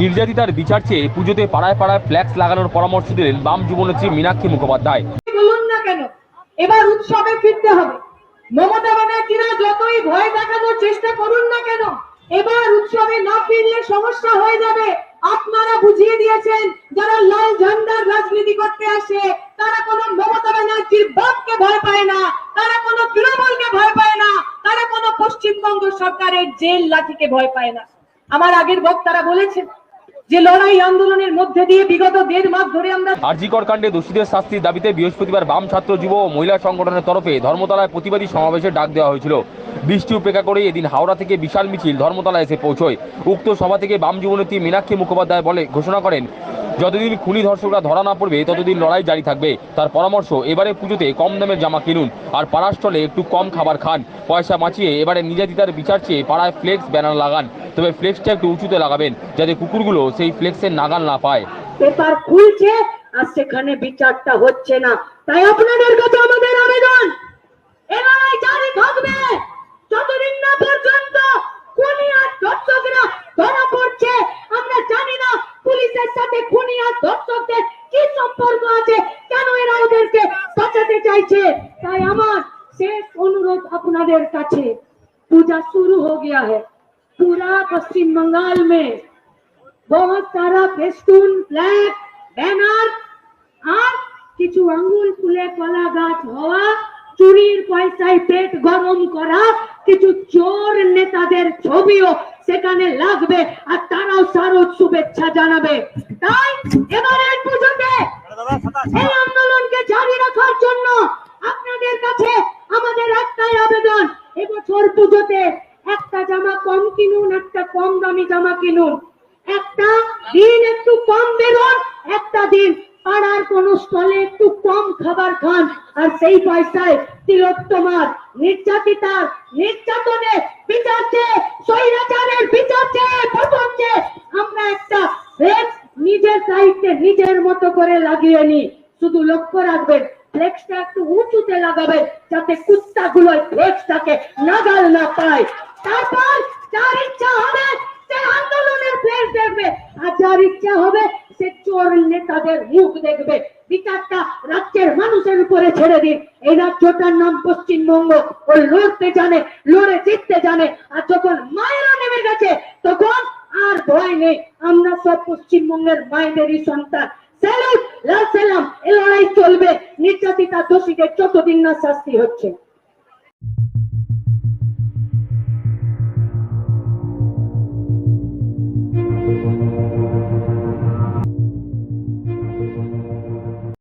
নির্যাতিতার বিচার চেয়ে পুজোতে পাড়ায় পাড়ায় ফ্ল্যাক্স লাগানোর পরামর্শ দিলেন বাম যুবনেত্রী মীনাক্ষী মুখোপাধ্যায়। বলুন না কেন? এবার উৎসবে ফিরতে হবে। মমতা ব্যানার্জিরা যতই ভয় দেখানোর চেষ্টা করুন না কেন, এবার উৎসবে না ফিরলে সমস্যা হয়ে যাবে। আপনারা বুঝিয়ে দিয়েছেন, যারা লাল ঝান্ডার রাজনীতি করতে আসে, তারা কোনো মমতা ব্যানার্জির বাপকে ভয় পায় না, তারা কোনো তৃণমূলকে ভয় পায় না, তারা পশ্চিমবঙ্গ সরকারের জেল লাঠিকে ভয় পায় না। আমার আগের বক্তারা বলেছেন যে লড়াই আন্দোলনের মধ্যে দিয়ে বিগত দেড় মাস ধরে আমরা আরজিকর কাণ্ডে দোষীদের শাস্তির দাবিতে বৃহস্পতিবার বাম ছাত্র যুব ও মহিলা সংগঠনের তরফে ধর্মতলায় প্রতিবাদী সমাবেশের ডাক দেওয়া হয়েছিল। বৃষ্টি উপেক্ষা করে এদিন হাওড়া থেকে বিশাল মিছিল ধর্মতলায় এসে পৌঁছয়। উক্ত সভা থেকে বাম যুবনেত্রী মীনাক্ষী মুখোপাধ্যায় বলে ঘোষণা করেন, যতদিন খুনি ধর্ষকরা ধরা না পড়বে, ততদিন লড়াই জারি থাকবে। তার পরামর্শ, এবারে পুজোতে কম দামের জামা কিনুন আর পাড়ার স্টলে একটু কম খাবার খান। পয়সা বাঁচিয়ে এবারে নির্যাতিতার বিচার চেয়ে পাড়ায় ফ্লেক্স ব্যানার লাগান। তবে ফ্লেক্সটা একটু উঁচুতে লাগাবেন, যাতে কুকুরগুলো সেই ফ্লেক্সের নাগাল না পায়। পেপার খুলছে, আর সেখানে বিচারটা হচ্ছে না। তাই আপনাদের কাছে আমাদের আবেদন। এবারে জারি থাকবে। যতদিন না পর্যন্ত খুনি আর ধর্ষকরা ধরা পড়ছে, আমরা জানি না পুলিশের সাথে খুনি আর ধর্ষকদের কি সম্পর্ক আছে, কেন এরা ওদেরকে বাঁচাতে চাইছে? তাই আমার শেষ অনুরোধ আপনাদের কাছে। পূজা শুরু হয়ে গিয়া হ্যাঁ पूरा पश्चिम बंगाल में बहुत सारा फेस्टून फ्लैग बैनर আর কিছু আঙ্গুল ফুলে কলা গাছ হওয়া, চুরির পয়সায় পেট গরম করা, কিছু চোর নেতাদের ছবিও সেখানে লাগবে আর তারাও শারদ শুভেচ্ছা জানাবে। তাই এবারের পুজোতে এই আন্দোলনকে জারি রাখার জন্য আপনাদের কাছে আমাদের একটাই আবেদন, এবছর পুজোতে একটা জামা কম কিনুন, একটা কম দামি জামা কিনুন। একটা দিন একটু কম বেরোন, একটা দিন পাড়ার কোন স্টলে একটু কম খাবার খান। আর সেই পয়সায় তিলোত্তমার, নির্যাতিতার, নির্যাতনে বিচার চেয়ে স্বৈরাচারের বিচার চেয়ে পতন চেয়ে আমরা একটা ফ্লেক্স নিজের সাহিত্যে নিজের মতো করে লাগিয়ে নি শুধু লক্ষ্য রাখবেন ফ্লেক্সটা একটু উঁচুতে লাগাবেন, যাতে কুত্তাগুলো ফ্লেক্সটাকে নাগাল না পায়। তারপর যার ইচ্ছা হবে, সে আন্দোলনের ফ্লেক্স দেখবে। আর যার ইচ্ছা হবে, সে চোর নেতাদের মুখ দেখবে। বিচারটা রাজ্যের মানুষের উপরে ছেড়ে দিন। এই রাজ্যটার নাম পশ্চিমবঙ্গ। ও লড়তে জানে, লড়ে জিততে জানে। আর যখন মায়েরা নেমে গেছে, তখন আর ভয় নেই। আমরা সব পশ্চিমবঙ্গের মায়েদেরই সন্তান। স্যালুট লাল সালাম, এ লড়াই চলবে। নির্যাতিতা দোষীদের যতদিন না শাস্তি হচ্ছে।